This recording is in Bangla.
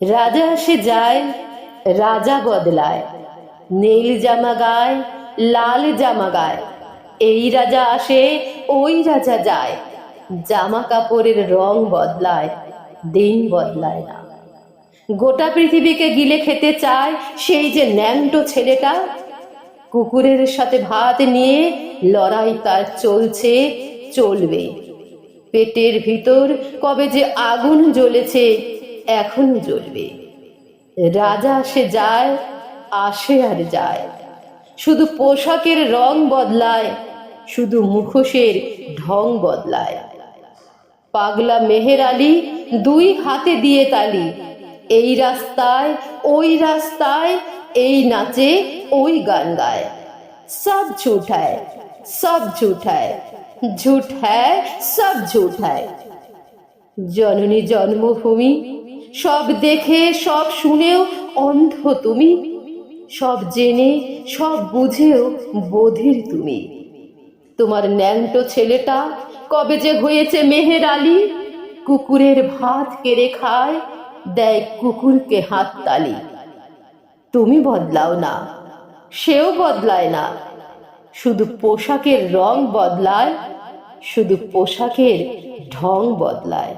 রাজা আসে যায়, রাজা বদলায়। নীল জামা গায়, লাল জামা গায়। এই রাজা আসে, ওই রাজা যায়। জামা কাপড়ের রং বদলায়, দিন বদলায় না। গোটা পৃথিবীকে গিলে খেতে চায় সেই যে ন্যাংটো ছেলেটা। কুকুরের সাথে ভাত নিয়ে লড়াই তার চলছে, চলবে। পেটের ভিতর কবে যে আগুন জ্বলেছে এখনও জ্বলবে। রাজা আসে যায়, আসে আর যায়। শুধু পোশাকের রং বদলায়, শুধু মুখোশের ঢং বদলায়। পাগলা মেহের আলী দুই হাতে দিয়ে তালি, এই রাস্তায়, ওই রাস্তায়, এই নাচে, ওই গান গায়। সব ঝুঠ হ্যায় সব ঝুট হ্যায় ঝুট হ্যায় সব ঝুট হ্যায় জননী জন্মভূমি সব দেখে, সব শুনেও অন্ধ তুমি। সব জেনে, সব বুঝেও বধির তুমি। তোমার ন্যাংটো ছেলেটা কবে যে হয়েছে মেহের আলী? কুকুরের ভাত কেড়ে খায়, দেয় কুকুরকে হাত তালি। তুমি বদলাও না, সেও বদলায় না। শুধু পোশাকের রং বদলায়, শুধু পোশাকের ঢং বদলায়।